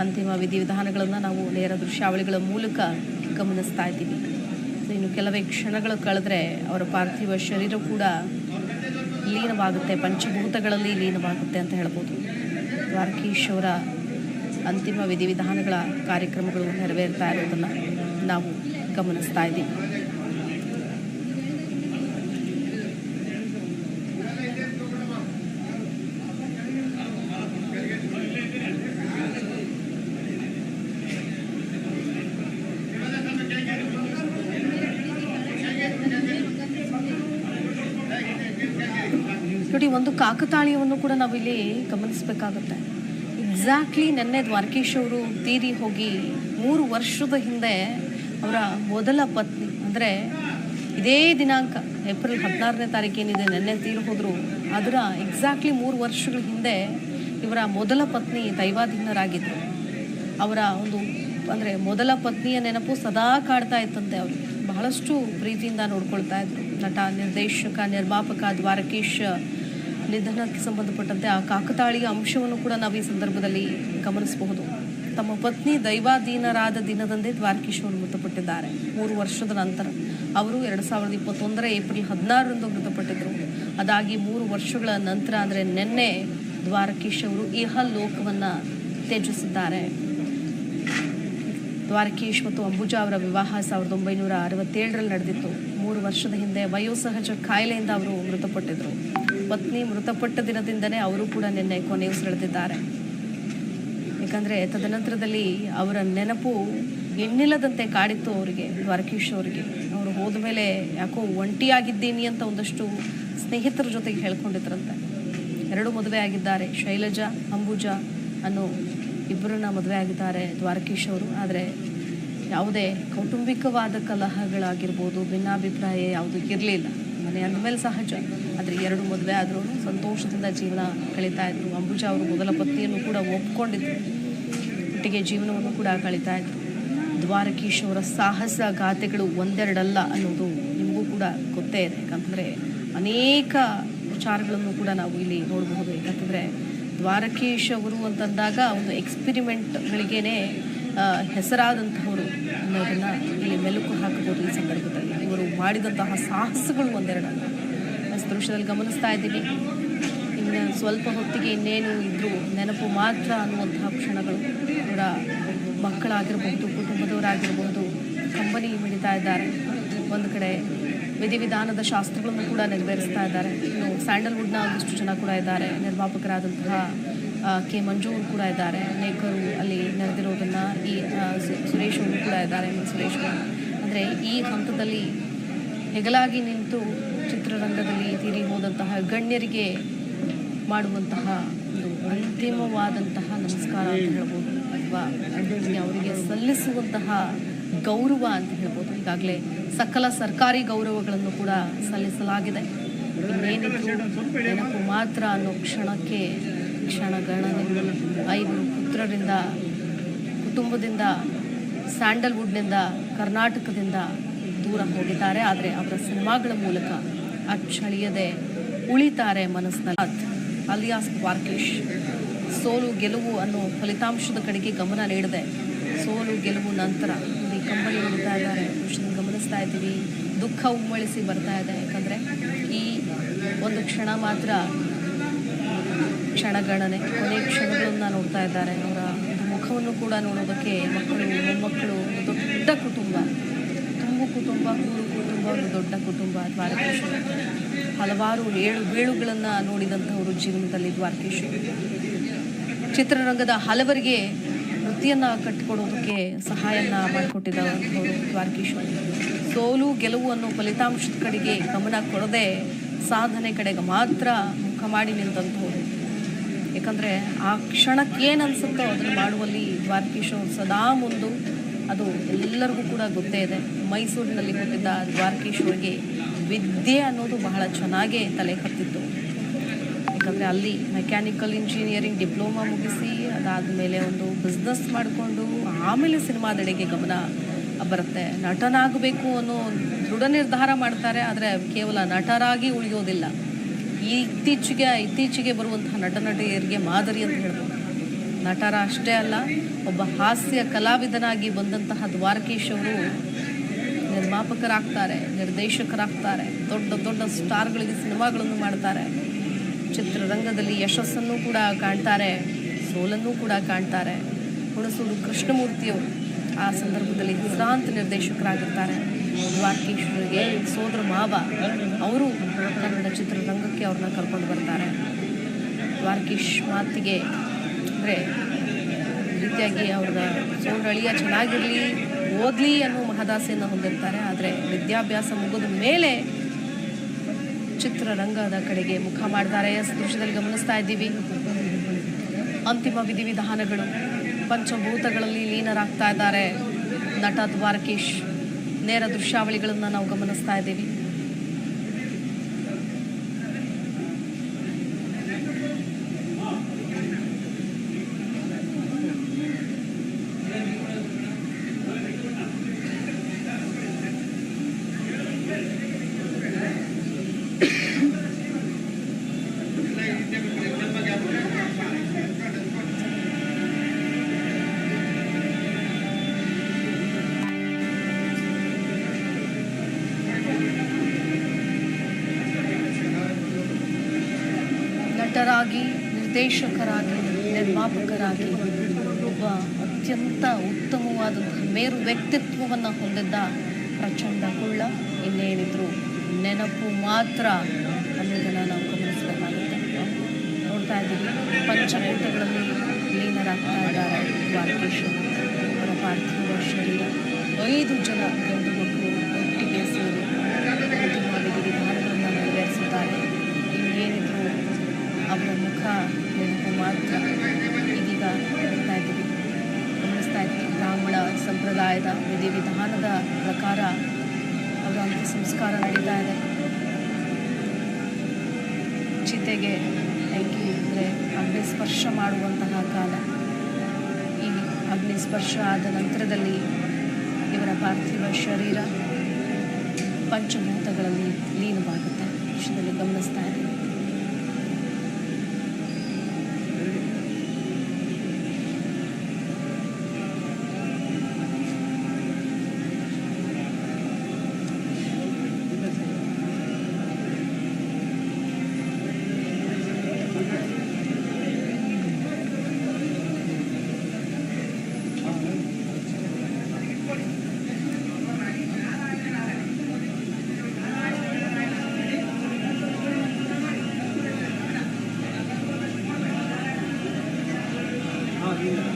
ಅಂತಿಮ ವಿಧಿವಿಧಾನಗಳನ್ನು ನಾವು ನೇರ ದೃಶ್ಯಾವಳಿಗಳ ಮೂಲಕ ಗಮನಿಸ್ತಾ ಇದ್ದೀವಿ. ಇನ್ನು ಕೆಲವೇ ಕ್ಷಣಗಳು ಕಳೆದ್ರೆ ಅವರ ಪಾರ್ಥಿವ ಶರೀರ ಕೂಡ ಲೀನವಾಗುತ್ತೆ, ಪಂಚಭೂತಗಳಲ್ಲಿ ಲೀನವಾಗುತ್ತೆ ಅಂತ ಹೇಳ್ಬೋದು. ದ್ವಾರಕೀಶ್ ಅವರ ಅಂತಿಮ ವಿಧಿವಿಧಾನಗಳ ಕಾರ್ಯಕ್ರಮಗಳು ನೆರವೇರ್ತಾ ಇರೋದನ್ನು ನಾವು ಗಮನಿಸ್ತಾ ಇದ್ದೀವಿ ನೋಡಿ ಒಂದು ಕಾಕತಾಳೀಯವನ್ನು ಕೂಡ ನಾವಿಲ್ಲಿ ಗಮನಿಸಬೇಕಾಗುತ್ತೆ. ಎಕ್ಸಾಕ್ಟ್ಲಿ ನೆನ್ನೆ ದ್ವಾರಕೀಶ್ ಅವರು ತೀರಿ ಹೋಗಿ ಮೂರು ವರ್ಷದ ಹಿಂದೆ ಅವರ ಮೊದಲ ಪತ್ನಿ, ಅಂದರೆ ಇದೇ ದಿನಾಂಕ, ಏಪ್ರಿಲ್ ಹದಿನಾರನೇ ತಾರೀಕೇನಿದೆ ನೆನ್ನೆ ತೀರಿ ಹೋದರು. ಅದರ ಎಕ್ಸಾಕ್ಟ್ಲಿ ಮೂರು ವರ್ಷಗಳ ಹಿಂದೆ ಇವರ ಮೊದಲ ಪತ್ನಿ ದೈವಾಧೀನರಾಗಿದ್ದರು ಅವರ ಒಂದು, ಅಂದರೆ ಮೊದಲ ಪತ್ನಿಯ ನೆನಪು ಸದಾ ಕಾಡ್ತಾ ಇತ್ತಂತೆ ಅವರು. ಬಹಳಷ್ಟು ಪ್ರೀತಿಯಿಂದ ನೋಡ್ಕೊಳ್ತಾ ಇದ್ರು. ನಟ, ನಿರ್ದೇಶಕ, ನಿರ್ಮಾಪಕ, ದ್ವಾರಕೀಶ್ ನಿಧನಕ್ಕೆ ಸಂಬಂಧಪಟ್ಟಂತೆ ಆ ಕಾಕತಾಳೀಯ ಅಂಶವನ್ನು ಕೂಡ ನಾವು ಈ ಸಂದರ್ಭದಲ್ಲಿ ಗಮನಿಸಬಹುದು. ತಮ್ಮ ಪತ್ನಿ ದೈವಾಧೀನರಾದ ದಿನದಂದೇ ದ್ವಾರಕೀಶ್ವರು ಮೃತಪಟ್ಟಿದ್ದಾರೆ. ಮೂರು ವರ್ಷದ ನಂತರ ಅವರು ಎರಡು ಸಾವಿರದ ಇಪ್ಪತ್ತೊಂದರ ಏಪ್ರಿಲ್ ಹದಿನಾರರಂದು ಮೃತಪಟ್ಟಿದ್ದರು. ಅದಾಗಿ ಮೂರು ವರ್ಷಗಳ ನಂತರ ಅಂದರೆ ನಿನ್ನೆ ದ್ವಾರಕೀಶ್ ಅವರು ಇಹ ಲೋಕವನ್ನು ತ್ಯಜಿಸಿದ್ದಾರೆ. ದ್ವಾರಕೀಶ್ ಮತ್ತು ಅಂಬುಜಾ ಅವರ ವಿವಾಹ ಸಾವಿರದ ಒಂಬೈನೂರ ಅರವತ್ತೇಳರಲ್ಲಿ ನಡೆದಿತ್ತು. ಮೂರು ವರ್ಷದ ಹಿಂದೆ ವಯೋಸಹಜ ಕಾಯಿಲೆಯಿಂದ ಅವರು ಮೃತಪಟ್ಟಿದ್ರು ಪತ್ನಿ ಮೃತಪಟ್ಟ ದಿನದಿಂದನೇ ಅವರು ಕೂಡ ನಿನ್ನೆ ಕೊನೆಯುಸಿರೆಳೆದಿದ್ದಾರೆ ಯಾಕಂದರೆ ತದನಂತರದಲ್ಲಿ ಅವರ ನೆನಪು ಎಣ್ಣಿಲ್ಲದಂತೆ ಕಾಡಿತ್ತು ಅವರಿಗೆ, ದ್ವಾರಕೀಶ್ ಅವರಿಗೆ. ಅವರು ಹೋದ ಮೇಲೆ ಯಾಕೋ ಒಂಟಿಯಾಗಿದ್ದೀನಿ ಅಂತ ಒಂದಷ್ಟು ಸ್ನೇಹಿತರ ಜೊತೆಗೆ ಹೇಳ್ಕೊಂಡಿದ್ರಂತೆ. ಎರಡು ಮದುವೆ ಆಗಿದ್ದಾರೆ, ಶೈಲಜಾ, ಅಂಬುಜಾ ಅನ್ನೋ ಇಬ್ಬರನ್ನ ಮದುವೆ ಆಗಿದ್ದಾರೆ ದ್ವಾರಕೀಶ್ ಅವರು. ಆದರೆ ಯಾವುದೇ ಕೌಟುಂಬಿಕವಾದ ಕಲಹಗಳಾಗಿರ್ಬೋದು, ಭಿನ್ನಾಭಿಪ್ರಾಯ ಯಾವುದೂ ಇರಲಿಲ್ಲ. ಮನೆ ಅಂದಮೇಲೆ ಸಹಜ ಆದರೆ ಎರಡು ಮದುವೆ ಆದರೂ ಸಂತೋಷದಿಂದ ಜೀವನ ಕಳೀತಾ ಇದ್ರು. ಅಂಬುಜಾ ಅವರು ಮೊದಲ ಪತ್ನಿಯನ್ನು ಕೂಡ ಒಪ್ಕೊಂಡಿದ್ರು. ಒಟ್ಟಿಗೆ ಜೀವನವನ್ನು ಕೂಡ ಕಳೀತಾ ಇದ್ರು. ದ್ವಾರಕೀಶ್ ಅವರ ಸಾಹಸ ಗಾಥೆಗಳು ಒಂದೆರಡಲ್ಲ ಅನ್ನೋದು ನಿಮಗೂ ಕೂಡ ಗೊತ್ತೇ ಇದೆ. ಯಾಕಂತಂದರೆ ಅನೇಕ ವಿಚಾರಗಳನ್ನು ಕೂಡ ನಾವು ಇಲ್ಲಿ ನೋಡಬಹುದು. ಯಾಕಂತಂದರೆ ದ್ವಾರಕೀಶ್ ಅವರು ಅಂತಂದಾಗ ಒಂದು ಎಕ್ಸ್ಪಿರಿಮೆಂಟ್ಗಳಿಗೇನೆ ಹೆಸರಾದಂತಹವರು ಅನ್ನೋದನ್ನು ಇಲ್ಲಿ ಮೆಲುಕು ಹಾಕಬಹುದು ಈ ಸಂದರ್ಭದಲ್ಲಿ. ಇವರು ಮಾಡಿದಂತಹ ಸಾಹಸಗಳು ಒಂದೆರಡು ದೃಶ್ಯದಲ್ಲಿ ಗಮನಿಸ್ತಾ ಇದ್ದೀವಿ ಇನ್ನು ಸ್ವಲ್ಪ ಹೊತ್ತಿಗೆ ಇನ್ನೇನು ಇದ್ದರೂ ನೆನಪು ಮಾತ್ರ ಅನ್ನುವಂತಹ ಕ್ಷಣಗಳು ಅವರ ಮಕ್ಕಳಾಗಿರಬಹುದು, ಕುಟುಂಬದವರಾಗಿರಬಹುದು, ಕಂಬನಿ ಮಿಡಿತಾ ಇದ್ದಾರೆ. ಒಂದು ಕಡೆ ವಿಧಿವಿಧಾನದ ಶಾಸ್ತ್ರಗಳನ್ನು ಕೂಡ ನೆರವೇರಿಸ್ತಾ ಇದ್ದಾರೆ. ಇನ್ನು ಸ್ಯಾಂಡಲ್ವುಡ್ನ ಒಂದಿಷ್ಟು ಜನ ಕೂಡ ಇದ್ದಾರೆ. ನಿರ್ಮಾಪಕರಾದಂತಹ ಕೆ ಮಂಜು ಅವರು ಕೂಡ ಇದ್ದಾರೆ. ಅನೇಕರು ಅಲ್ಲಿ ನಡೆದಿರೋದನ್ನು ಈ ಸುರೇಶ್ ಅವರು ಕೂಡ ಇದ್ದಾರೆ. ಸುರೇಶ್ ಅಂದರೆ ಈ ಹಂತದಲ್ಲಿ ಹೆಗಲಾಗಿ ನಿಂತು ಚಿತ್ರರಂಗದಲ್ಲಿ ತೀರಿ ಹೋದಂತಹ ಗಣ್ಯರಿಗೆ ಮಾಡುವಂತಹ ಒಂದು ಅಂತಿಮವಾದಂತಹ ನಮಸ್ಕಾರ ಅಂತ ಹೇಳ್ಬೋದು, ಅಥವಾ ಅವರಿಗೆ ಸಲ್ಲಿಸುವಂತಹ ಗೌರವ ಅಂತ ಹೇಳ್ಬೋದು. ಈಗಾಗಲೇ ಸಕಲ ಸರ್ಕಾರಿ ಗೌರವಗಳನ್ನು ಕೂಡ ಸಲ್ಲಿಸಲಾಗಿದೆ. ಇನ್ನೇನಿದ್ರು ಮಾತ್ರ ಅನ್ನೋ ಕ್ಷಣಕ್ಕೆ ಕ್ಷಣಗಣನೆ ಐದು ಪುತ್ರರಿಂದ, ಕುಟುಂಬದಿಂದ, ಸ್ಯಾಂಡಲ್ವುಡ್ನಿಂದ, ಕರ್ನಾಟಕದಿಂದ ದೂರ ಹೋಗಿದ್ದಾರೆ. ಆದರೆ ಅವರ ಸಿನಿಮಾಗಳ ಮೂಲಕ ಅಚ್ಚಳಿಯದೆ ಉಳಿತಾರೆ ಮನಸ್ಸಿನಲ್ಲಿ. ಅಲಿಯಾಸ್ ವಾರ್ಕೇಶ್ ಸೋಲು ಗೆಲುವು ಅನ್ನೋ ಫಲಿತಾಂಶದ ಕಡೆಗೆ ಗಮನ ನೀಡದೆ ಸೋಲು ಗೆಲುವು ನಂತರ ಇಲ್ಲಿ ಕಂಬಳಿ ಉಳಿತಾ ಇದ್ದಾರೆ. ಖುಷಿಯನ್ನು ಗಮನಿಸ್ತಾ ಇದ್ದೀವಿ. ದುಃಖ ಉಮ್ಮಳಿಸಿ ಬರ್ತಾ ಇದೆ. ಯಾಕಂದರೆ ಈ ಒಂದು ಕ್ಷಣ ಮಾತ್ರ ಕ್ಷಣಗಣನೆ ಕೊನೆ ಕ್ಷಣಗಳನ್ನು ನೋಡ್ತಾ ಇದ್ದಾರೆ. ಅವರ ಮುಖವನ್ನು ಕೂಡ ನೋಡೋದಕ್ಕೆ ಮಕ್ಕಳು, ಮೊಮ್ಮಕ್ಕಳು ದೊಡ್ಡ ಕುಟುಂಬ. ತುಂಬು ಕುಟುಂಬ ಕೂಡು ಕುಟುಂಬ, ಒಂದು ದೊಡ್ಡ ಕುಟುಂಬ ದ್ವಾರಕೀಶ್. ಹಲವಾರು ಏಳು ಬೇಳುಗಳನ್ನು ನೋಡಿದಂಥವರು ಜೀವನದಲ್ಲಿ ದ್ವಾರಕೀಶ್. ಚಿತ್ರರಂಗದ ಹಲವರಿಗೆ ವೃತ್ತಿಯನ್ನು ಕಟ್ಟಿಕೊಡೋದಕ್ಕೆ ಸಹಾಯನ ಮಾಡಿಕೊಟ್ಟಿದ್ದಂಥವರು ದ್ವಾರಕೀಶ್. ಸೋಲು, ಗೆಲುವು ಅನ್ನೋ ಫಲಿತಾಂಶದ ಕಡೆಗೆ ಗಮನ ಕೊಡದೆ ಸಾಧನೆ ಕಡೆಗೆ ಮಾತ್ರ ಮುಖ ಮಾಡಿ ನಿಂತಂಥವ್ರು. ಯಾಕಂದರೆ ಆ ಕ್ಷಣಕ್ಕೆ ಏನು ಅನಿಸುತ್ತೋ ಅದನ್ನು ಮಾಡುವಲ್ಲಿ ದ್ವಾರಕೀಶ್ ಅವರು ಸದಾ ಮುಂದು. ಅದು ಎಲ್ಲರಿಗೂ ಕೂಡ ಗೊತ್ತೇ ಇದೆ. ಮೈಸೂರಿನಲ್ಲಿ ಹುಟ್ಟಿದ್ದ ದ್ವಾರಕೀಶ್ ಅವರಿಗೆ ವಿದ್ಯೆ ಅನ್ನೋದು ಬಹಳ ಚೆನ್ನಾಗೇ ತಲೆ ಹತ್ತಿತ್ತು. ಯಾಕಂದರೆ ಅಲ್ಲಿ ಮೆಕ್ಯಾನಿಕಲ್ ಇಂಜಿನಿಯರಿಂಗ್ ಡಿಪ್ಲೊಮಾ ಮುಗಿಸಿ ಅದಾದ ಮೇಲೆ ಒಂದು ಬಿಸ್ನೆಸ್ ಮಾಡಿಕೊಂಡು ಆಮೇಲೆ ಸಿನಿಮಾದೆಡೆಗೆ ಗಮನ ಬರುತ್ತೆ. ನಟನಾಗಬೇಕು ಅನ್ನೋ ದೃಢ ನಿರ್ಧಾರ ಮಾಡ್ತಾರೆ, ಆದರೆ ಕೇವಲ ನಟರಾಗಿ ಉಳಿಯೋದಿಲ್ಲ. ಇತ್ತೀಚೆಗೆ ಇತ್ತೀಚೆಗೆ ಬರುವಂತಹ ನಟ, ನಟಿಯರಿಗೆ ಮಾದರಿ ಅಂತ ಹೇಳ್ಬೋದು. ನಟರ ಅಷ್ಟೇ ಅಲ್ಲ, ಒಬ್ಬ ಹಾಸ್ಯ ಕಲಾವಿದನಾಗಿ ಬಂದಂತಹ ದ್ವಾರಕೀಶ್ ಅವರು ನಿರ್ಮಾಪಕರಾಗ್ತಾರೆ, ನಿರ್ದೇಶಕರಾಗ್ತಾರೆ, ದೊಡ್ಡ ದೊಡ್ಡ ಸ್ಟಾರ್ಗಳಿಗೆ ಸಿನಿಮಾಗಳನ್ನು ಮಾಡ್ತಾರೆ. ಚಿತ್ರರಂಗದಲ್ಲಿ ಯಶಸ್ಸನ್ನು ಕೂಡ ಕಾಣ್ತಾರೆ, ಸೋಲನ್ನು ಕೂಡ ಕಾಣ್ತಾರೆ. ಹುಣಸೂರು ಕೃಷ್ಣಮೂರ್ತಿಯವರು ಆ ಸಂದರ್ಭದಲ್ಲಿ ವಿಶ್ರಾಂತ ನಿರ್ದೇಶಕರಾಗಿರ್ತಾರೆ. ದ್ವಾರಕೀಶ್ವರಿಗೆ ಸೋದರ ಮಾವ. ಅವರು ಕನ್ನಡ ಚಿತ್ರರಂಗಕ್ಕೆ ಅವ್ರನ್ನ ಕರ್ಕೊಂಡು ಬರ್ತಾರೆ. ವಾರ್ಕೇಶ್ ಮಾತಿಗೆ, ಅಂದರೆ ರೀತಿಯಾಗಿ ಅವರ ಸೋದರ ಅಳಿಯ ಚೆನ್ನಾಗಿರಲಿ, ಓದಲಿ ಅನ್ನೋ ಮಹದಾಸೆಯನ್ನು ಹೊಂದಿರ್ತಾರೆ. ಆದರೆ ವಿದ್ಯಾಭ್ಯಾಸ ಮುಗಿದ ಮೇಲೆ ಚಿತ್ರರಂಗದ ಕಡೆಗೆ ಮುಖ ಮಾಡ್ತಾರೆ. ದೃಶ್ಯದಲ್ಲಿ ಗಮನಿಸ್ತಾ ಇದ್ದೀವಿ. ಅಂತಿಮ ವಿಧಿವಿಧಾನಗಳು, ಪಂಚಭೂತಗಳಲ್ಲಿ ಲೀನರಾಗ್ತಾ ಇದ್ದಾರೆ ನಟ ದ್ವಾರಕೀಶ್. ನೇರ ದೃಶ್ಯಾವಳಿಗಳನ್ನು ನಾವು ಗಮನಿಸ್ತಾ ಇದ್ದೀವಿ. ಅತ್ಯಂತ ಉತ್ತಮವಾದಂತಹ ಮೇರು ವ್ಯಕ್ತಿತ್ವವನ್ನು ಹೊಂದಿದ್ದ ಪ್ರಚಂಡ ಕುಳ್ಳ ಇನ್ನೇನಿದ್ರು ನೆನಪು ಮಾತ್ರ ಅನ್ನೋದನ್ನು ನಾವು ಗಮನಿಸಬೇಕಾಗುತ್ತೆ. ನೋಡ್ತಾ ಇದ್ದೀವಿ ಪಂಚಕೋಟೆಗಳಲ್ಲಿ ಲೀನರಾಗ್ತಾ ಇದ್ದಾರೆ ದ್ವಾರಕೀಶ್. ಅವರ ಪಾರ್ಥಿವ ಶರೀರ ಐದು ಜನ ಗಂಡು ಮಕ್ಕಳು ಒಟ್ಟಿಗೆ ಸೇರಿ ವಿಧಾನಗಳನ್ನು ನೆರವೇರಿಸುತ್ತಾರೆ. ಇನ್ನೇನಿದ್ರು ಅವರ ಮುಖ ನೆನಪು ಮಾತ್ರ. ಸಂಪ್ರದಾಯದ ವಿಧಿವಿಧಾನದ ಪ್ರಕಾರ ಅವರ ಸಂಸ್ಕಾರ ನಡೀತಾ ಇದೆ. ಚಿತೆಗೆ ಬೆಂಕಿ ಅಂದರೆ ಅಗ್ನಿ ಸ್ಪರ್ಶ ಮಾಡುವಂತಹ ಕಾಲ. ಈ ಅಗ್ನಿ ಸ್ಪರ್ಶ ಆದ ನಂತರದಲ್ಲಿ ಇವರ ಪಾರ್ಥಿವ ಶರೀರ ಪಂಚಭೂತಗಳಲ್ಲಿ ಲೀನವಾಗುತ್ತೆ. ವಿಷಯದಲ್ಲಿ ಗಮನಿಸ್ತಾ ಇದ್ದೀವಿ Medina.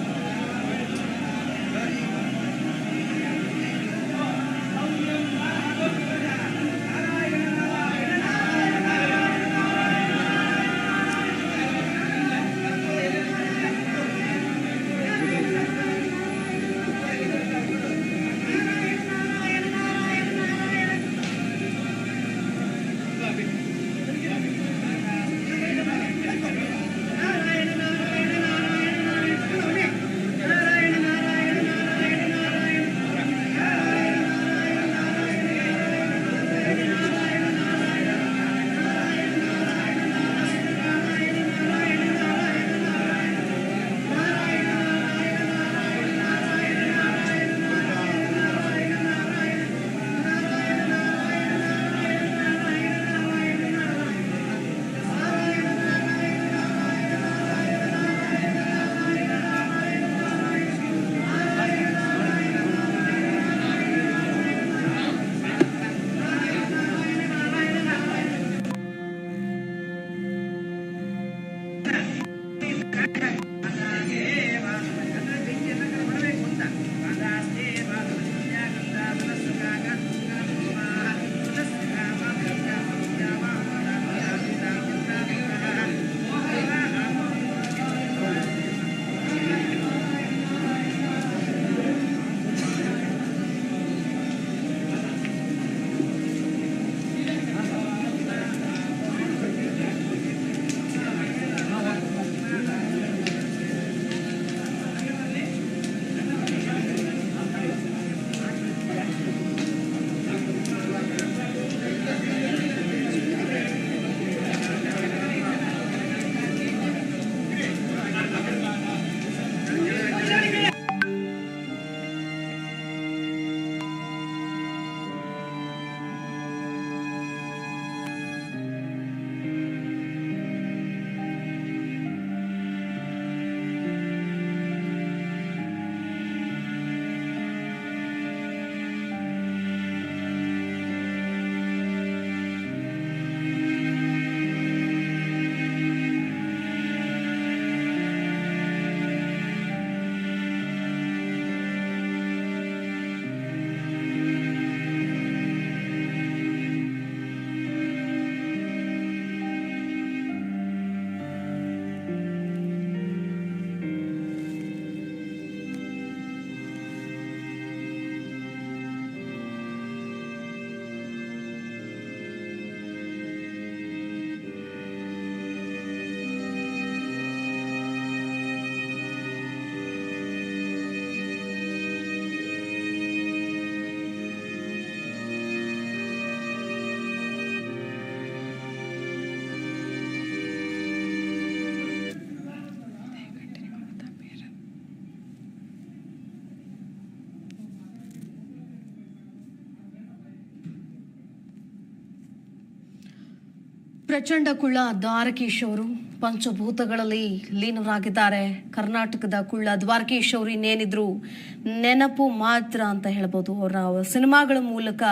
ಪ್ರಚಂಡ ಕುಳ್ಳ ದ್ವಾರಕೀಶ್ ಅವರು ಪಂಚಭೂತಗಳಲ್ಲಿ ಲೀನರಾಗಿದ್ದಾರೆ. ಕರ್ನಾಟಕದ ಕುಳ್ಳ ದ್ವಾರಕೀಶ್ ಅವರು ಇನ್ನೇನಿದ್ರು ನೆನಪು ಮಾತ್ರ ಅಂತ ಹೇಳ್ಬೋದು. ಅವರ ಸಿನಿಮಾಗಳ ಮೂಲಕ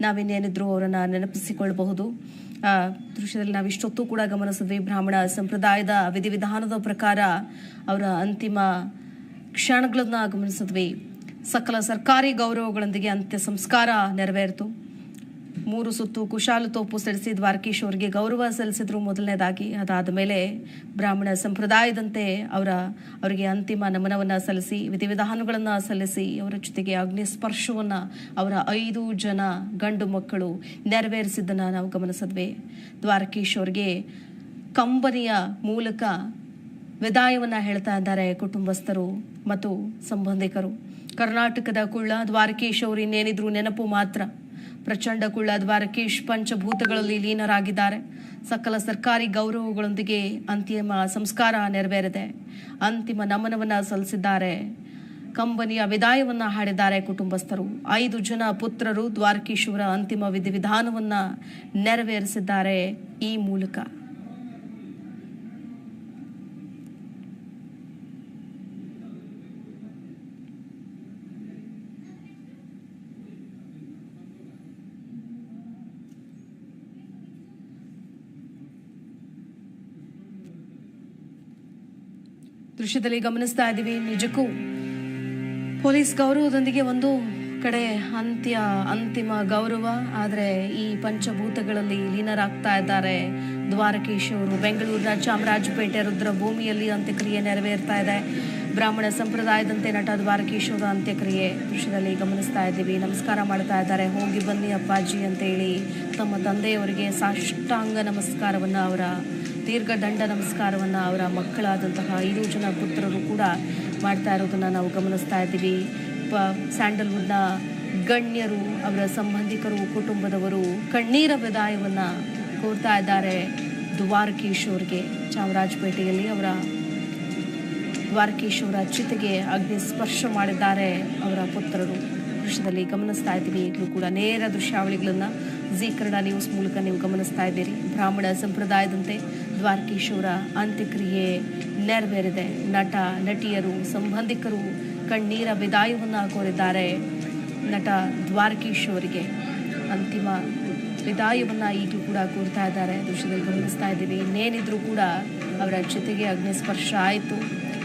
ನಾವಿನ್ನೇನಿದ್ರು ಅವರನ್ನ ನೆನಪಿಸಿಕೊಳ್ಳಬಹುದು. ದೃಶ್ಯದಲ್ಲಿ ನಾವು ಇಷ್ಟೊತ್ತು ಕೂಡ ಗಮನಿಸಿದ್ವಿ. ಬ್ರಾಹ್ಮಣ ಸಂಪ್ರದಾಯದ ವಿಧಿವಿಧಾನದ ಪ್ರಕಾರ ಅವರ ಅಂತಿಮ ಕ್ಷಣಗಳನ್ನ ಗಮನಿಸಿದ್ವಿ. ಸಕಲ ಸರ್ಕಾರಿ ಗೌರವಗಳೊಂದಿಗೆ ಅಂತ್ಯ ಸಂಸ್ಕಾರ ನೆರವೇರಿತು. ಮೂರು ಸುತ್ತು ಕುಶಾಲು ತೋಪು ಸಲ್ಲಿಸಿ ದ್ವಾರಕೀಶ್ ಅವರಿಗೆ ಗೌರವ ಸಲ್ಲಿಸಿದ್ರು ಮೊದಲನೇದಾಗಿ. ಅದಾದ ಮೇಲೆ ಬ್ರಾಹ್ಮಣ ಸಂಪ್ರದಾಯದಂತೆ ಅವರ, ಅವರಿಗೆ ಅಂತಿಮ ನಮನವನ್ನು ಸಲ್ಲಿಸಿ, ವಿಧಿವಿಧಾನಗಳನ್ನು ಸಲ್ಲಿಸಿ, ಅವರ ಜೊತೆಗೆ ಅಗ್ನಿ ಸ್ಪರ್ಶವನ್ನ ಅವರ ಐದು ಜನ ಗಂಡು ಮಕ್ಕಳು ನೆರವೇರಿಸಿದ್ದನ್ನು ನಾವು ಗಮನಿಸಿದ್ವಿ. ದ್ವಾರಕೀಶ್ ಅವರಿಗೆ ಕಂಬನಿಯ ಮೂಲಕ ವಿದಾಯವನ್ನು ಹೇಳ್ತಾ ಇದ್ದಾರೆ ಕುಟುಂಬಸ್ಥರು ಮತ್ತು ಸಂಬಂಧಿಕರು. ಕರ್ನಾಟಕದ ಕುಳ್ಳ ದ್ವಾರಕೀಶ್ ಅವರು ಇನ್ನೇನಿದ್ರು ನೆನಪು ಮಾತ್ರ. ಪ್ರಚಂಡ ಕುಳ್ಳ ದ್ವಾರಕೇಶ್ ಪಂಚಭೂತಗಳಲ್ಲಿ ಲೀನರಾಗಿದ್ದಾರೆ. ಸಕಲ ಸರ್ಕಾರಿ ಗೌರವಗಳೊಂದಿಗೆ ಅಂತಿಮ ಸಂಸ್ಕಾರ ನೆರವೇರಿದೆ. ಅಂತಿಮ ನಮನವನ್ನ ಸಲ್ಲಿಸಿದ್ದಾರೆ. ಕಂಬನಿಯ ವಿದಾಯವನ್ನು ಹಾಡಿದ್ದಾರೆ ಕುಟುಂಬಸ್ಥರು. ಐದು ಜನ ಪುತ್ರರು ದ್ವಾರಕೀಶ್ವರ ಅಂತಿಮ ವಿಧಿವಿಧಾನವನ್ನ ನೆರವೇರಿಸಿದ್ದಾರೆ ಈ ಮೂಲಕ. ದೃಶ್ಯದಲ್ಲಿ ಗಮನಿಸ್ತಾ ಇದ್ದೀವಿ. ನಿಜಕ್ಕೂ ಪೊಲೀಸ್ ಗೌರವದೊಂದಿಗೆ ಒಂದು ಕಡೆ ಅಂತ್ಯ, ಅಂತಿಮ ಗೌರವ, ಆದರೆ ಈ ಪಂಚಭೂತಗಳಲ್ಲಿ ಲೀನರಾಗ್ತಾ ಇದ್ದಾರೆ ದ್ವಾರಕೀಶ್ ಅವರು ಬೆಂಗಳೂರಿನ ಚಾಮರಾಜಪೇಟೆ ರುದ್ರಭೂಮಿಯಲ್ಲಿ ಅಂತ್ಯಕ್ರಿಯೆ ನೆರವೇರ್ತಾ ಇದೆ. ಬ್ರಾಹ್ಮಣ ಸಂಪ್ರದಾಯದಂತೆ ನಟ ದ್ವಾರಕೀಶ್ ಅಂತ್ಯಕ್ರಿಯೆ ದೃಶ್ಯದಲ್ಲಿ ಗಮನಿಸ್ತಾ ಇದ್ದೀವಿ. ನಮಸ್ಕಾರ ಮಾಡ್ತಾ ಇದ್ದಾರೆ. ಹೋಗಿ ಬನ್ನಿ ಅಪ್ಪಾಜಿ ಅಂತೇಳಿ ತಮ್ಮ ತಂದೆಯವರಿಗೆ ಸಾಷ್ಟಾಂಗ ನಮಸ್ಕಾರವನ್ನು ಅವರ ದೀರ್ಘದಂಡ ನಮಸ್ಕಾರವನ್ನು ಅವರ ಮಕ್ಕಳಾದಂತಹ ಐದು ಜನ ಪುತ್ರರು ಕೂಡ ಮಾಡ್ತಾ ಇರೋದನ್ನು ನಾವು ಗಮನಿಸ್ತಾ ಇದ್ದೀವಿ. ಪ, ಸ್ಯಾಂಡಲ್ವುಡ್ನ ಗಣ್ಯರು, ಅವರ ಸಂಬಂಧಿಕರು, ಕುಟುಂಬದವರು ಕಣ್ಣೀರ ವಿದಾಯವನ್ನು ಕೋರ್ತಾ ಇದ್ದಾರೆ ದ್ವಾರಕೀಶೋರ್ಗೆ ಚಾಮರಾಜಪೇಟೆಯಲ್ಲಿ ಅವರ ದ್ವಾರಕೀಶೋರ ಅವರ ಚಿತೆಗೆ ಅಗ್ನಿ ಸ್ಪರ್ಶ ಮಾಡಿದ್ದಾರೆ ಅವರ ಪುತ್ರರು. ದೃಶ್ಯದಲ್ಲಿ ಗಮನಿಸ್ತಾ ಇದ್ದೀವಿ. ಈಗಲೂ ಕೂಡ ನೇರ ದೃಶ್ಯಾವಳಿಗಳನ್ನು ಜಿ ಕನ್ನಡ ನ್ಯೂಸ್ ಮೂಲಕ ನೀವು ಗಮನಿಸ್ತಾ ಇದ್ದೀರಿ. ಬ್ರಾಹ್ಮಣ ಸಂಪ್ರದಾಯದಂತೆ ದ್ವಾರಕೀಶ್ ಅವರ ಅಂತ್ಯಕ್ರಿಯೆ ನೆರವೇರಿದೆ. ನಟ, ನಟಿಯರು, ಸಂಬಂಧಿಕರು ಕಣ್ಣೀರ ವಿದಾಯವನ್ನು ಕೋರಿದ್ದಾರೆ ನಟ ದ್ವಾರಕೀಶೋರಿಗೆ ಅಂತಿಮ ವಿದಾಯವನ್ನು ಈಗಲೂ ಕೂಡ ಕೋರ್ತಾ ಇದ್ದಾರೆ. ದೃಶ್ಯದಲ್ಲಿ ಗಮನಿಸ್ತಾ ಇದ್ದೀವಿ. ಇನ್ನೇನಿದ್ರೂ ಕೂಡ ಅವರ ಜೊತೆಗೆ ಅಗ್ನಿ ಸ್ಪರ್ಶ ಆಯಿತು.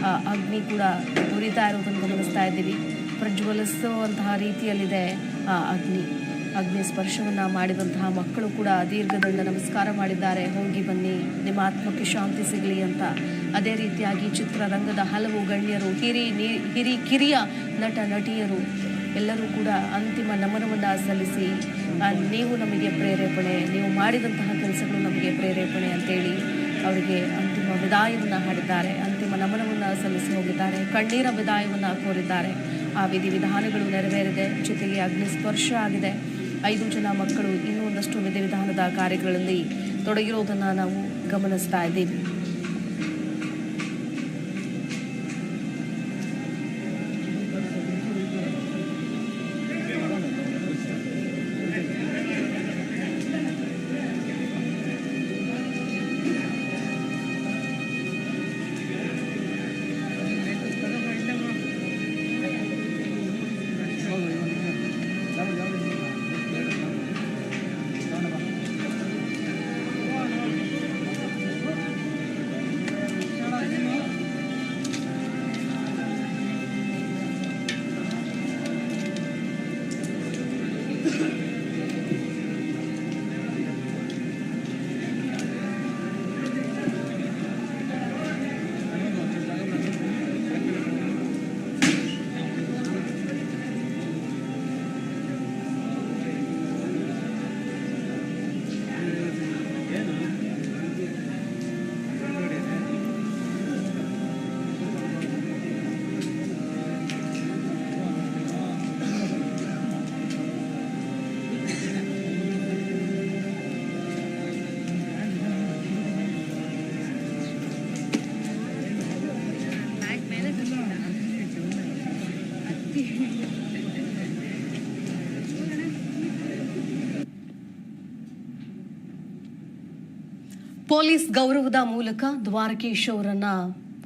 ಆ ಅಗ್ನಿ ಕೂಡ ಉರಿತಾ ಇರೋದನ್ನು ಗಮನಿಸ್ತಾ ಇದ್ದೀವಿ. ಪ್ರಜ್ವಲಿಸುವಂತಹ ರೀತಿಯಲ್ಲಿದೆ ಆ ಅಗ್ನಿ. ಅಗ್ನಿ ಸ್ಪರ್ಶವನ್ನ ಮಾಡಿದಂತಹ ಮಕ್ಕಳು ಕೂಡ ದೀರ್ಘದಂಡ ನಮಸ್ಕಾರ ಮಾಡಿದ್ದಾರೆ. ಹೋಗಿ ಬನ್ನಿ. ನಿಮ್ಮ ಆತ್ಮಕ್ಕೆ ಶಾಂತಿ ಸಿಗಲಿ ಅಂತ. ಅದೇ ರೀತಿಯಾಗಿ ಚಿತ್ರರಂಗದ ಹಲವು ಗಣ್ಯರು, ಹಿರಿ ಹಿರಿ ಕಿರಿಯ ನಟ, ನಟಿಯರು ಎಲ್ಲರೂ ಕೂಡ ಅಂತಿಮ ನಮನವನ್ನು ಸಲ್ಲಿಸಿ ನೀವು ನಮಗೆ ಪ್ರೇರೇಪಣೆ, ನೀವು ಮಾಡಿದಂತಹ ಕೆಲಸಗಳು ನಮಗೆ ಪ್ರೇರೇಪಣೆ ಅಂತೇಳಿ ಅವರಿಗೆ ಅಂತಿಮ ವಿದಾಯವನ್ನು ಹಾಡಿದ್ದಾರೆ. ಅಂತಿಮ ನಮನವನ್ನು ಸಲ್ಲಿಸಿ ಹೋಗಿದ್ದಾರೆ. ಕಣ್ಣೀರ ವಿದಾಯವನ್ನು ಕೋರಿದ್ದಾರೆ. ಆ ವಿಧಿವಿಧಾನಗಳು ನೆರವೇರಿದೆ. ಜೊತೆಗೆ ಅಗ್ನಿ ಸ್ಪರ್ಶ ಆಗಿದೆ. ಐದು ಜನ ಮಕ್ಕಳು ಇನ್ನೂ ಒಂದಷ್ಟು ವಿಧಿವಿಧಾನದ ಕಾರ್ಯಗಳಲ್ಲಿ ತೊಡಗಿರೋದನ್ನು ನಾವು ಗಮನಿಸ್ತಾ ಇದ್ದೀವಿ. ಪೊಲೀಸ್ ಗೌರವದ ಮೂಲಕ ದ್ವಾರಕೀಶ್ ಅವರನ್ನ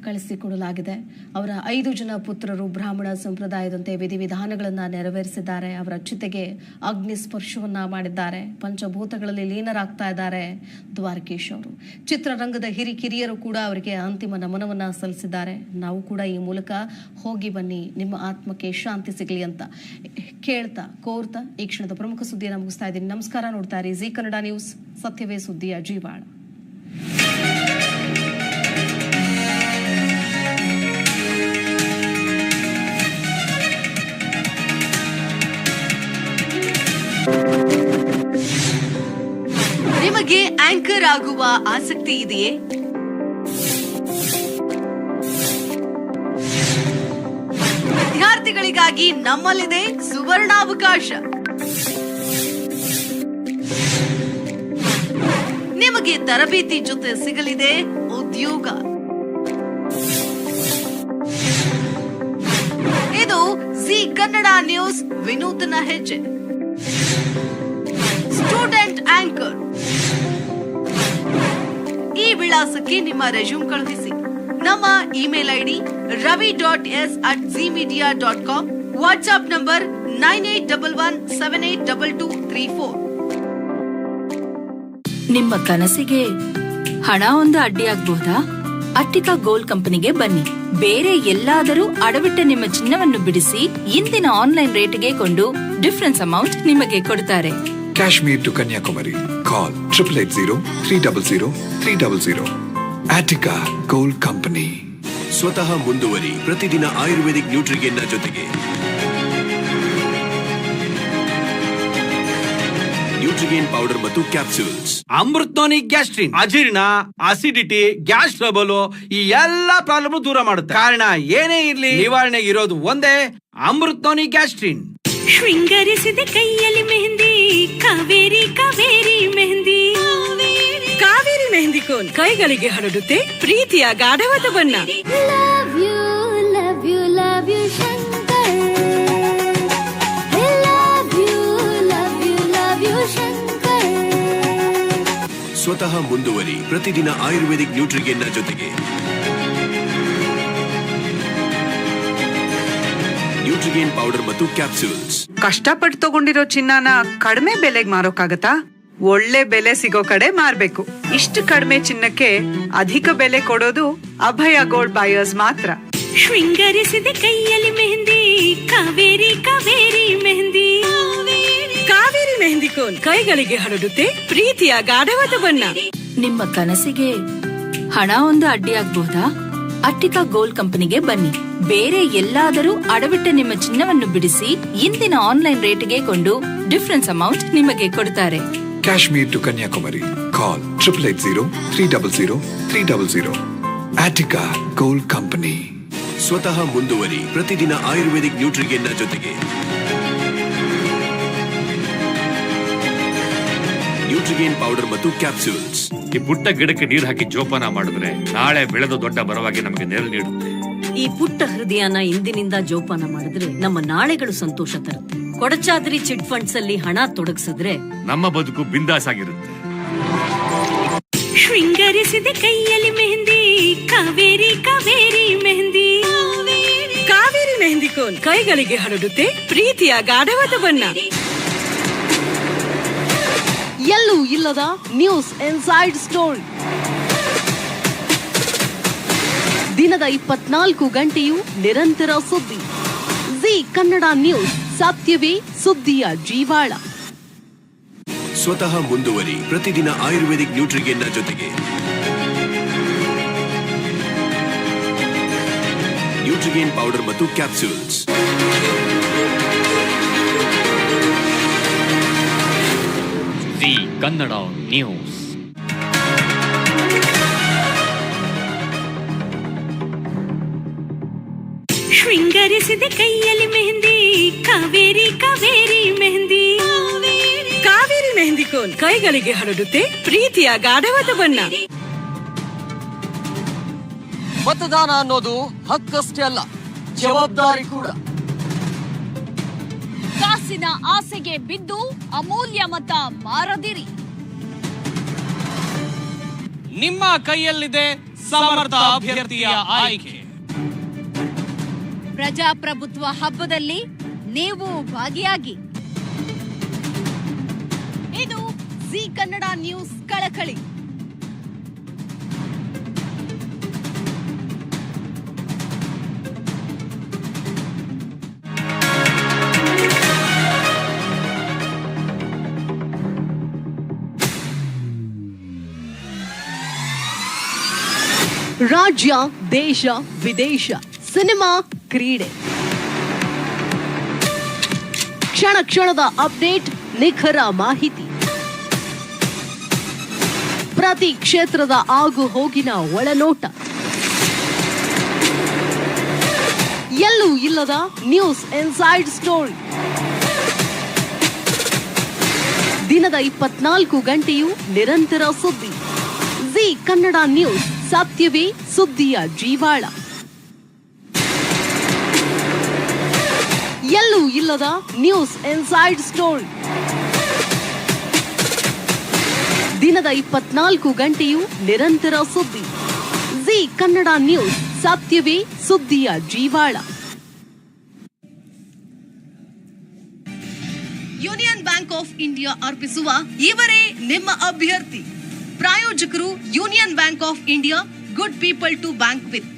ಕಳಿಸಿಕೊಡಲಾಗಿದೆ ಅವರ ಐದು ಜನ ಪುತ್ರರು ಬ್ರಾಹ್ಮಣ ಸಂಪ್ರದಾಯದಂತೆ ವಿಧಿವಿಧಾನಗಳನ್ನು ನೆರವೇರಿಸಿದ್ದಾರೆ. ಅವರ ಚಿತೆಗೆ ಅಗ್ನಿ ಸ್ಪರ್ಶವನ್ನ ಮಾಡಿದ್ದಾರೆ. ಪಂಚಭೂತಗಳಲ್ಲಿ ಲೀನರಾಗ್ತಾ ಇದ್ದಾರೆ ದ್ವಾರಕೀಶ್ ಅವರು. ಚಿತ್ರರಂಗದ ಹಿರಿಕಿರಿಯರು ಕೂಡ ಅವರಿಗೆ ಅಂತಿಮ ನಮನವನ್ನ ಸಲ್ಲಿಸಿದ್ದಾರೆ. ನಾವು ಕೂಡ ಈ ಮೂಲಕ ಹೋಗಿ ಬನ್ನಿ. ನಿಮ್ಮ ಆತ್ಮಕ್ಕೆ ಶಾಂತಿ ಸಿಗಲಿ ಅಂತ ಕೇಳ್ತಾ, ಕೋರ್ತಾ ಈ ಕ್ಷಣದ ಪ್ರಮುಖ ಸುದ್ದಿಯನ್ನು ಮುಗಿಸ್ತಾ ಇದ್ದೀನಿ. ನಮಸ್ಕಾರ ನೋಡ್ತಾ ಇರಿ. ಜಿ ಕನ್ನಡ ನ್ಯೂಸ್, ಸತ್ಯವೇ ಸುದ್ದಿಯ ಜೀವಾಳ. ನಿಮಗೆ ಆಂಕರ್ ಆಗುವ ಆಸಕ್ತಿ ಇದೆಯೇ? ವಿದ್ಯಾರ್ಥಿಗಳಿಗಾಗಿ ನಮ್ಮಲ್ಲಿದೆ ಸುವರ್ಣಾವಕಾಶ. ನಿಮಗೆ ತರಬೇತಿ ಜೊತೆ ಸಿಗಲಿದೆ ಉದ್ಯೋಗ. ಇದು ಜಿ ಕನ್ನಡ ನ್ಯೂಸ್ ವಿನೂತನ ಹೆಜ್ಜೆ. ಸ್ಟೂಡೆಂಟ್ ಆಂಕರ್ ವಿಳಾಸಕ್ಕೆ ನಿಮ್ಮ ರೆಸ್ಯೂಮ್ ಕಳುಹಿಸಿ. ನಮ್ಮ email ID Ravi dot S at G media dot com WhatsApp number nine eight double one seven eight double two three four. ನಿಮ್ಮ ಕನಸಿಗೆ ಹಣ ಒಂದು ಅಡ್ಡಿಯಾಗಬಹುದಾ ಅಟ್ಟಿಕಾ ಗೋಲ್ಡ್ ಕಂಪನಿಗೆ ಬನ್ನಿ. ಬೇರೆ ಎಲ್ಲಾದರೂ ಅಡವಿಟ್ಟ ನಿಮ್ಮ ಚಿನ್ನವನ್ನು ಬಿಡಿಸಿ ಇಂದಿನ ಆನ್ಲೈನ್ ರೇಟ್ಗೆ ಕೊಂಡು ಡಿಫರೆನ್ಸ್ ಅಮೌಂಟ್ ನಿಮಗೆ ಕೊಡ್ತಾರೆ. Kashmir to Kanyakumari. Call 880 300 Attica Gold Company. ಸ್ವತಃ ಮುಂದುವರಿ. ಪ್ರತಿದಿನ ಆಯುರ್ವೇದಿಕ್ ನ್ಯೂಟ್ರಿಗೆನ್ನ ಜೊತೆಗೆ. ನ್ಯೂಟ್ರಿಗೇನ್ ಪೌಡರ್ ಮತ್ತು ಕ್ಯಾಪ್ಸೂಲ್ಸ್. ಅಮೃತೋನಿ ಗ್ಯಾಸ್ಟ್ರಿನ್ ಅಜೀರ್ಣ ಅಸಿಡಿಟಿ ಗ್ಯಾಸ್ ಟ್ರಬಲ್ ಈ ಎಲ್ಲಾ ಪ್ರಾಬ್ಲಮ್ ದೂರ ಮಾಡುತ್ತೆ. ಕಾರಣ ಏನೇ ಇರಲಿ ನಿವಾರಣೆಗೆ ಇರೋದು ಒಂದೇ ಅಮೃತೋನಿ ಗ್ಯಾಸ್ಟ್ರಿನ್. ಶೃಂಗರಿಸಿದ ಕೈಯಲ್ಲಿ ಮೆಹಂದಿ ಕಾವೇರಿ ಕಾವೇರಿ ಮೆಹಂದಿ. ಕಾವೇರಿ ಮೆಹಂದಿ ಕೋನ್ ಕೈಗಳಿಗೆ ಹರಡುತ್ತೆ ಪ್ರೀತಿಯ ಗಾಢವಾದ ಬಣ್ಣ. Love you love you love you. ಸ್ವತಃ ಮುಂದುವರಿ ಪ್ರತಿದಿನ ಆಯುರ್ವೇದಿಕ್ ನ್ಯೂಟ್ರಿಗೆನ್ನ ಜೊತೆಗೆ. ನ್ಯೂಟ್ರಿಗೇನ್ ಪೌಡರ್ ಮತ್ತು ಕ್ಯಾಪ್ಸೂಲ್ಸ್ ಕಷ್ಟಪಟ್ಟು ತಗೊಂಡಿರೋ ಚಿನ್ನನ ಕಡಿಮೆ ಬೆಲೆಗೆ ಮಾರೋಕ್ಕಾಗತ್ತಾ? ಒಳ್ಳೆ ಬೆಲೆ ಸಿಗೋ ಕಡೆ ಮಾರ್ಬೇಕು. ಇಷ್ಟು ಕಡಿಮೆ ಚಿನ್ನಕ್ಕೆ ಅಧಿಕ ಬೆಲೆ ಕೊಡೋದು ಅಭಯ ಗೋಲ್ಡ್ ಬಾಯರ್ಸ್ ಮಾತ್ರ. ಶೃಂಗರಿಸಿದ ಕೈಯಲ್ಲಿ ಮೆಹಂದಿ ಕಾವೇರಿ ಕಾವೇರಿ ಮೆಹಂದಿ. ಕಾವೇರಿ ಮೆಹಂದಿ ಕೋನ್ ಕೈಗಳಿಗೆ ಹರಡುತ್ತೆ ಪ್ರೀತಿಯ ಗಾಢವಾದ ಬಣ್ಣ. ನಿಮ್ಮ ಕನಸಿಗೆ ಹಣ ಒಂದು ಅಡ್ಡಿಯಾಗಬಹುದಾ ಅಟ್ಟಿಕಾ ಗೋಲ್ಡ್ ಕಂಪನಿಗೆ ಬನ್ನಿ. ಬೇರೆ ಎಲ್ಲಾದರೂ ಅಡವಿಟ್ಟ ನಿಮ್ಮ ಚಿನ್ನವನ್ನು ಬಿಡಿಸಿ ಇಂದಿನ ಆನ್ಲೈನ್ ರೇಟ್ಗೆ ಕೊಂಡು ಡಿಫರೆನ್ಸ್ ಅಮೌಂಟ್ ನಿಮಗೆ ಕೊಡ್ತಾರೆ. Kashmir to Kanyakumari. Call 880 300 Attica Gold Company. ಸ್ವತಃ ಮುಂದುವರಿ. ಪ್ರತಿದಿನ ಆಯುರ್ವೇದಿಕ್ ನ್ಯೂಟ್ರಿಗೆನ್ನ ಜೊತೆಗೆ. ನ್ಯೂಟ್ರಿಗೇನ್ ಪೌಡರ್ ಮತ್ತು ಕ್ಯಾಪ್ಸೂಲ್ಸ್ ಈ ಪುಟ್ಟ ಗಿಡಕ್ಕೆ ನೀರು ಹಾಕಿ ಜೋಪಾನ ಮಾಡಿದ್ರೆ ನಾಳೆ ಬೆಳೆದು ದೊಡ್ಡ ಬರವಾಗಿ ನಮಗೆ ನೆರಳು ನೀಡುತ್ತೆ. ಈ ಪುಟ್ಟ ಹೃದಯನ ಇಂದಿನಿಂದ ಜೋಪಾನ ಮಾಡಿದ್ರೆ ನಮ್ಮ ನಾಳೆಗಳು ಸಂತೋಷ ತರುತ್ತೆ. ಕೊಡಚಾದ್ರಿ ಚಿಟ್ ಫಂಡ್ಸ್ ಅಲ್ಲಿ ಹಣ ತೊಡಗಿಸಿದ್ರೆ ನಮ್ಮ ಬದುಕು ಬಿಂದಾಸ್ ಆಗಿರುತ್ತೆ ಶೃಂಗರಿಸಿದೆ ಕೈಯಲ್ಲಿ ಮೆಹಂದಿ ಕಾವೇರಿ ಕಾವೇರಿ ಮೆಹಂದಿ. ಕಾವೇರಿ ಮೆಹಂದಿ ಕೋನ್ ಕೈಗಳಿಗೆ ಹರಡುತ್ತೆ ಪ್ರೀತಿಯ ಗಾಢವಾದ ಬಣ್ಣ. ಎಲ್ಲೂ ಇಲ್ಲದ ನ್ಯೂಸ್ ಇನ್ಸೈಡ್ ಸ್ಟೋರಿ ದಿನದ ಇಪ್ಪತ್ನಾಲ್ಕು ಗಂಟೆಯೂ ನಿರಂತರ ಸುದ್ದಿ. ಜಿ ಕನ್ನಡ ನ್ಯೂಸ್ ಸತ್ಯವೇ ಸುದ್ದಿಯ ಜೀವಾಳ. ಸ್ವತಃ ಮುಂದುವರಿ. ಪ್ರತಿದಿನ ಆಯುರ್ವೇದಿಕ್ ನ್ಯೂಟ್ರಿಗೆನ್ನ ಜೊತೆಗೆ. ನ್ಯೂಟ್ರಿಗೇನ್ ಪೌಡರ್ ಮತ್ತು ಕ್ಯಾಪ್ಸೂಲ್ಸ್. Zee Kannada news. ಶೃಂಗರಿಸಿದ ಕೈಯಲ್ಲಿ ಮೆಹಂದಿ ಕಾವೇರಿ ಕಾವೇರಿ ಮೆಹಂದಿ. ಕಾವೇರಿ ಮೆಹಂದಿ ಕೋನ್ ಕೈಗಳಿಗೆ ಹರಡುತ್ತೆ ಪ್ರೀತಿಯ ಗಾಢವಾದ ಬಣ್ಣ. ಮತದಾನ ಅನ್ನೋದು ಹಕ್ಕಷ್ಟೇ ಅಲ್ಲ ಜವಾಬ್ದಾರಿ ಕೂಡ. ಕಾಸಿನ ಆಸೆಗೆ ಬಿದ್ದು ಅಮೂಲ್ಯ ಮತ ಮಾರದಿರಿ. ನಿಮ್ಮ ಕೈಯಲ್ಲಿದೆ ಸಮರ್ಥ ಅಭ್ಯರ್ಥಿಯ ಆಯ್ಕೆ. ಪ್ರಜಾಪ್ರಭುತ್ವ ಹಬ್ಬದಲ್ಲಿ ನೀವು ಭಾಗಿಯಾಗಿ. ಇದು ಜಿ ಕನ್ನಡ ನ್ಯೂಸ್ ಕಳಕಳಿ. ರಾಜ್ಯ, ದೇಶ, ವಿದೇಶ, ಸಿನಿಮಾ, ಕ್ರೀಡೆ. ಕ್ಷಣ ಕ್ಷಣದ ಅಪ್ಡೇಟ್, ನಿಖರ ಮಾಹಿತಿ. ಪ್ರತಿ ಕ್ಷೇತ್ರದ ಆಗು ಹೋಗಿನ ಒಳನೋಟ. ಎಲ್ಲೂ ಇಲ್ಲದ ನ್ಯೂಸ್ ಇನ್ಸೈಡ್ ಸ್ಟೋರಿ. ದಿನದ ಇಪ್ಪತ್ನಾಲ್ಕು ಗಂಟೆಯೂ ನಿರಂತರ ಸುದ್ದಿ. Zee Kannada news. ಸತ್ಯವೇ ಸುದ್ದಿಯ ಜೀವಾಳ. ಎಲ್ಲೂ ಇಲ್ಲದ ನ್ಯೂಸ್ ಇನ್ಸೈಡ್ ಸ್ಟೋರಿ. ದಿನದ ಇಪ್ಪತ್ನಾಲ್ಕು ಗಂಟೆಯೂ ನಿರಂತರ ಸುದ್ದಿ. ಜಿ ಕನ್ನಡ ನ್ಯೂಸ್ ಸತ್ಯವೇ ಸುದ್ದಿಯ ಜೀವಾಳ. ಯೂನಿಯನ್ ಬ್ಯಾಂಕ್ ಆಫ್ ಇಂಡಿಯಾ ಅರ್ಪಿಸುವ ಇವರೇ ನಿಮ್ಮ ಅಭ್ಯರ್ಥಿ. ಪ್ರಾಯೋಜಕರು Union Bank of India good people to bank with.